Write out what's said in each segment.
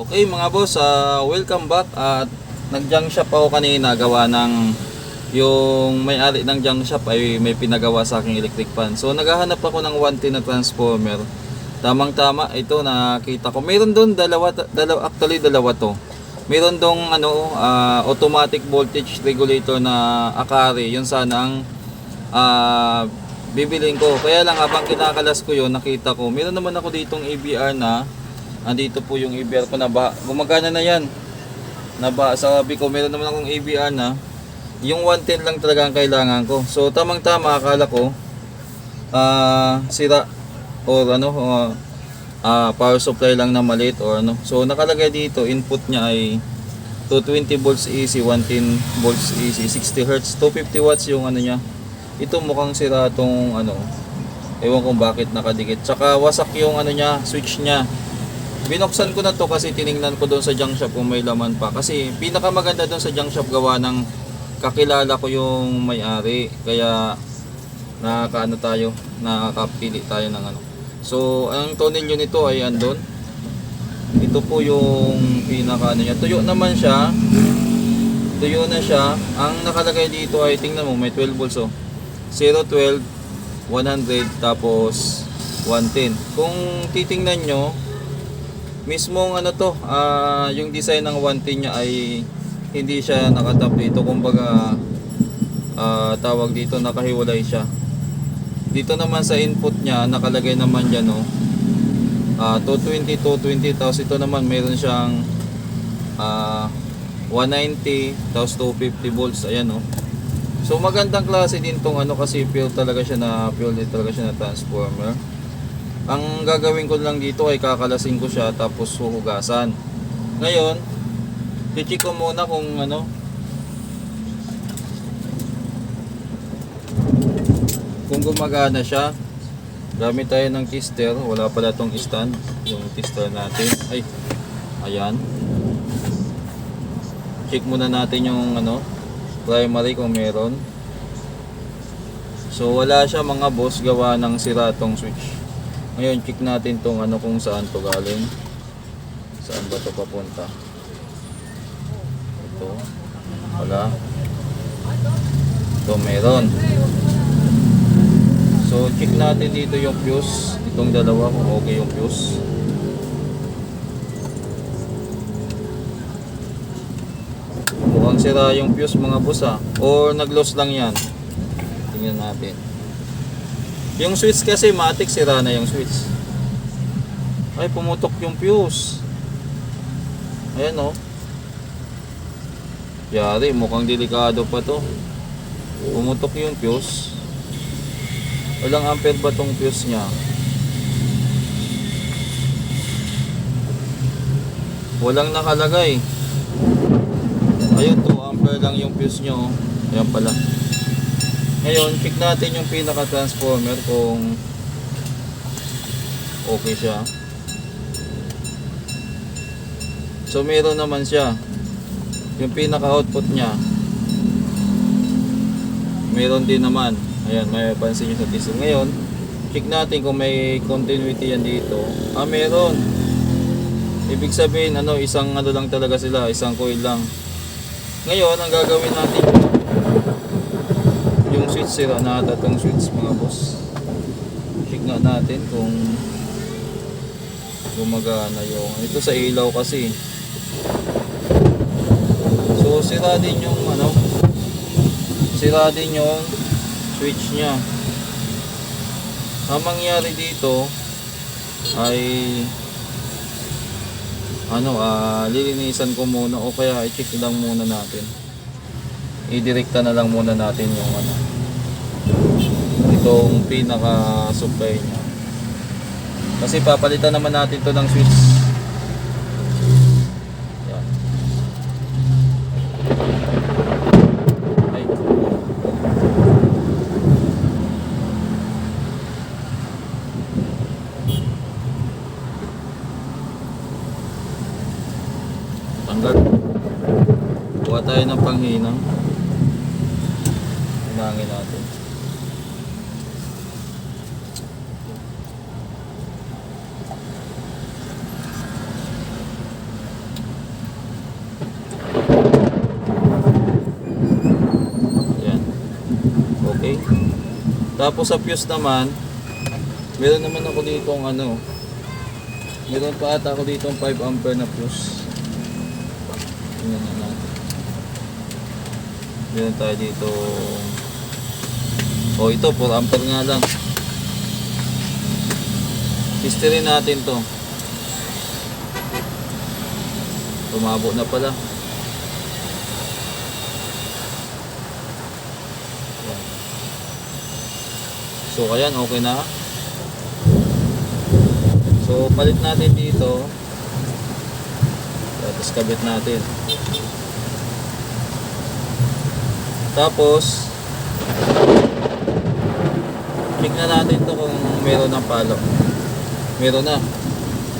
Okay mga boss, ah, welcome back at nag-junk shop ako kanina gawa ng yung may-ari ng junk shop ay may pinagawa sa aking electric fan. So naghahanap ako ng 110 na transformer. Tamang tama ito nakita ko. Meron doon dalawa, dalawa actually dalawa to. Meron dong ano ah, automatic voltage regulator na Akari. Yun sana ang ah, bibiling ko. Kaya lang habang kinakalas ko yun, nakita ko. Meron naman ako ditong ABR na andito po yung ABR ko na ba gumagana na yan. Naba sabi ko meron naman akong ABR na. Yung 110 lang talaga ang kailangan ko. So tamang tama akala ko ah sira or ano ah, ah, power supply lang na maliit or ano. So nakalagay dito input niya ay 220 volts AC 110 volts AC 60 Hz 250 watts yung ano niya. Ito mukhang sira tong ano ewan kung bakit nakadikit. Tsaka wasak yung ano niya switch niya binuksan ko na to kasi tiningnan ko doon sa junk shop kung may laman pa. Kasi pinakamaganda doon sa junk shop gawa ng kakilala ko yung may-ari. Kaya nakakaano tayo, nakakapili tayo ng ano. So, ang tonelyo nito ay andon. Ito po yung pinaka ano niya. Tuyo naman siya. Tuyo na siya. Ang nakalagay dito ay tingnan mo, may 12 volts oh. 0, 12, 100, tapos 110. Kung titingnan nyo, mismong ano to, ah, yung design ng 110 niya ay hindi siya nakatap dito. Kumbaga, ah, tawag dito, nakahiwalay siya. Dito naman sa input niya, nakalagay naman dyan, no, ah 220, 220, tapos ito naman meron siyang ah 190, tapos 250 volts, ayan, no. So magandang klase din tong ano kasi pure talaga siya na pure din talaga siya na transformer. Ang gagawin ko lang dito ay kakalasin ko siya tapos huhugasan. Ngayon, i-check ko muna kung ano kung gumagana siya. Gamit tayo ng tester. Wala pala tong stand. Yung tester natin. Ay, ayan. Check muna natin yung ano primary kung meron. So wala siya mga boss gawa ng sira tong switch. Ngayon, check natin tong ano kung saan to galing. Saan ba to papunta? Ito. Wala. Ito meron. So, check natin dito yung fuse. Itong dalawa kung okay yung fuse. Mukhang sira yung fuse mga boss ah. Or nag-loss lang yan. Tingnan natin. Yung switch kasi matik sira na yung switch. Ay pumutok yung fuse. Ayan oh. Yari, mukhang delikado pa to. Pumutok yung fuse. Walang ampere ba tong fuse niya? Walang nakalagay. Ayun, 2 ampere lang yung fuse nyo. oh. Ayan pala. Ngayon, check natin yung pinaka-transformer kung okay siya. So, meron naman siya. Yung pinaka-output niya, meron din naman. Ayan, may pansin nyo sa diesel. Ngayon, check natin kung may continuity yan dito. Ah, meron. Ibig sabihin, ano, isang ano lang talaga sila, isang coil lang. Ngayon, ang gagawin natin switch sira na ata tong switch mga boss. Nga natin kung gumagana yung ito sa ilaw kasi. So sira din yung ano sira din yung switch nya ang mangyari dito ay ano ah lilinisan ko muna o kaya i-check lang muna natin. Idirekta na lang muna natin yung ano itong pinaka supply niya. Kasi papalitan naman natin to ng switch yan. Ay. Tanggal. Kuha tayo ng panghinang. Hinangin natin. Tapos sa fuse naman, meron naman ako dito ano, meron pa ata ako dito 5 ampere na fuse. Tingnan na natin. Meron tayo dito. Oh, ito 4 ampere nga lang. History natin to. Tumabo na pala. Yan. So, ayan, okay na. So, palit natin dito. Tapos, kabit natin. Tapos, tignan natin to kung meron ng palo. Meron na.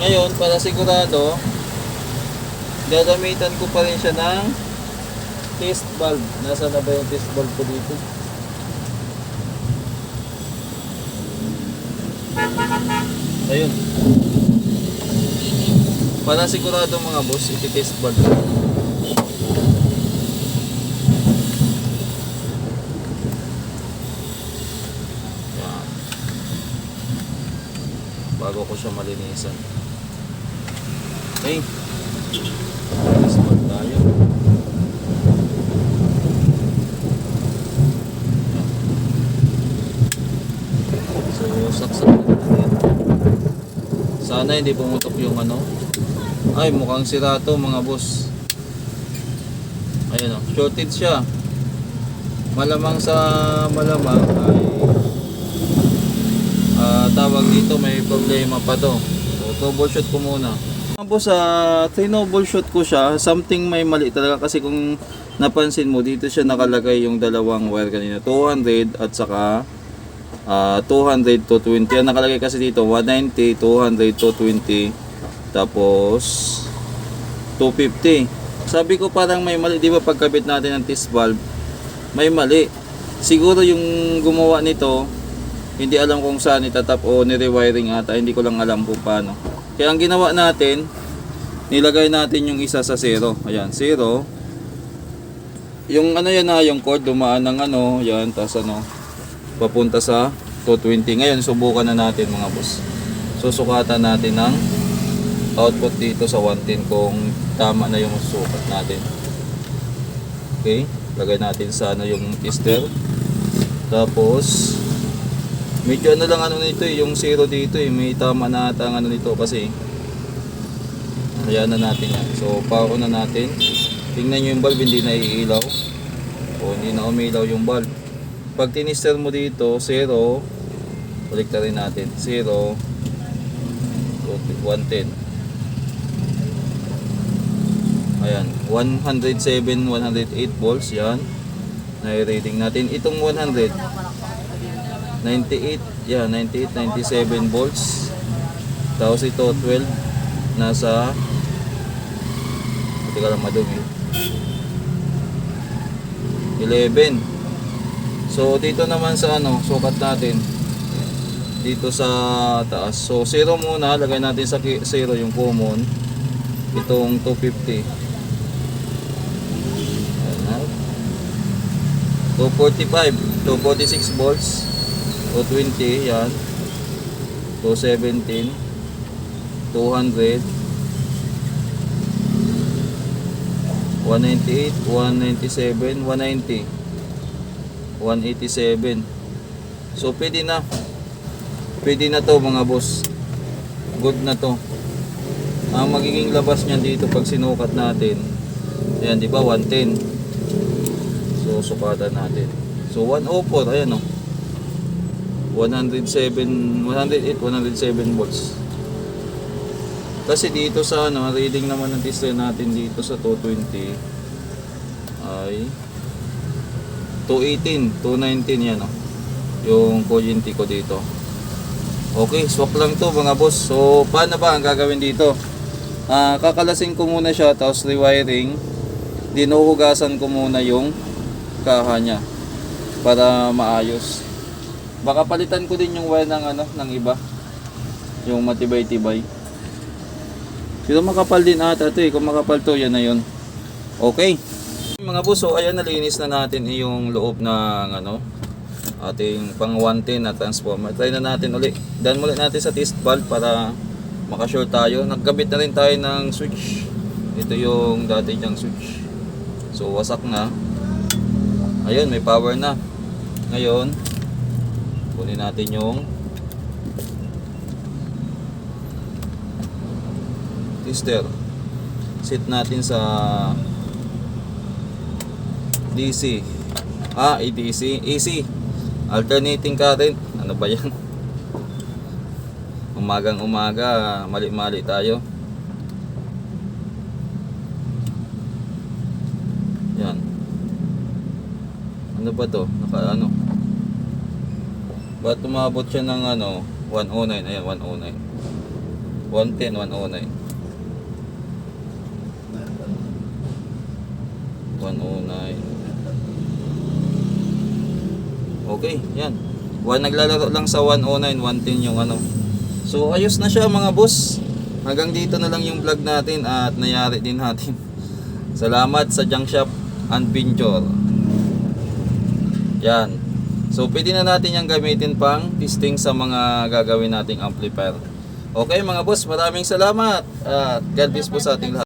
Ngayon, para sigurado, gagamitan ko pa rin siya ng test valve. Nasaan na ba yung test valve ko dito? Ayun. Para sigurado mga boss, iti-test ko. Yan. Bago ko siya malinisan. Okay. Test valve tayo. So, saksak na natin. Sana hindi pumutok yung ano. Ay, mukhang sira to mga boss. Ayan o, shorted siya. Malamang sa malamang ay ah, tawag dito may problema pa to. So, troubleshoot ko muna. Boss, sa troubleshoot ko siya, something may mali talaga kasi kung napansin mo, dito siya nakalagay yung dalawang wire kanina. 200 at saka Ah, 200 to 20. Ang nakalagay kasi dito 190, 200 to 20. Tapos 250. Sabi ko parang may mali, 'di ba pagkabit natin ng test valve? May mali. Siguro yung gumawa nito hindi alam kung saan itatap o ni-rewiring ata, hindi ko lang alam kung paano. Kaya ang ginawa natin, nilagay natin yung isa sa zero. Ayan, zero. Yung ano yan na, yung cord dumaan ng ano, yan, tas ano, papunta sa 220. Ngayon, subukan na natin mga boss. Susukatan natin ng output dito sa 110 kung tama na yung sukat natin. Okay, lagay natin sa ano yung tester. Tapos, medyo ano lang ano nito eh, yung zero dito eh, may tama na ata ang ano nito kasi Ayan na natin yan. So, pako na natin. Tingnan nyo yung bulb, hindi na iilaw. O, hindi na umilaw yung bulb. Pag tinister mo dito, 0, balik na rin natin, 0, 110. Ayan, 107, 108 volts, yan. Na-reading natin. Itong 100, 98, yeah, 98, 97 volts. Tapos ito, 12, nasa, hindi ka lang madumi. 11. So dito naman sa ano, sukat natin dito sa taas. So 0 muna, lagay natin sa 0 yung common. Itong 250. Ayan na. 245, 246 volts. 220, yan. 217, 200, 198, 197, 190. 187. So pwede na. Pwede na to mga boss. Good na to. Ang magiging labas niyan dito pag sinukat natin. Ayan, di ba? 110. So sukatan natin. So 104, ayan oh. 107, 108, 107 volts. Kasi dito sa ano, reading naman ng tester natin dito sa 220 ay 218, 219 yan oh. Yung kuryente ko dito. Okay, swap lang to mga boss. So, paano ba ang gagawin dito? Ah, kakalasin ko muna siya tapos rewiring. Dinuhugasan ko muna yung kaha niya para maayos. Baka palitan ko din yung wire ng ano, ng iba. Yung matibay-tibay. Pero makapal din ata to eh. Kung makapal to, yan na yun. Okay. Mga boss, so ayan nalinis na natin yung loob ng ano, ating pang 110 na transformer. Try na natin uli. Dan muli natin sa test valve para makasure tayo. Nagkabit na rin tayo ng switch. Ito yung dati niyang switch. So wasak na. Ayun, may power na. Ngayon, kunin natin yung tester. Set natin sa DC. Ah, ADC. AC. Alternating current. Ano ba yan? Umagang umaga, mali-mali tayo. Yan. Ano ba to? Naka ano? Ba't umabot siya ng ano? 109. Ayan, 109. 110, 109. 109. Okay, yan. One naglalaro lang sa 109, 110 yung ano. So ayos na siya mga boss. Hanggang dito na lang yung vlog natin at nayari din natin. Salamat sa Junk Shop and Pinchor. Yan. So pwede na natin yung gamitin pang testing sa mga gagawin nating amplifier. Okay mga boss, maraming salamat. At God bless po sa ating lahat.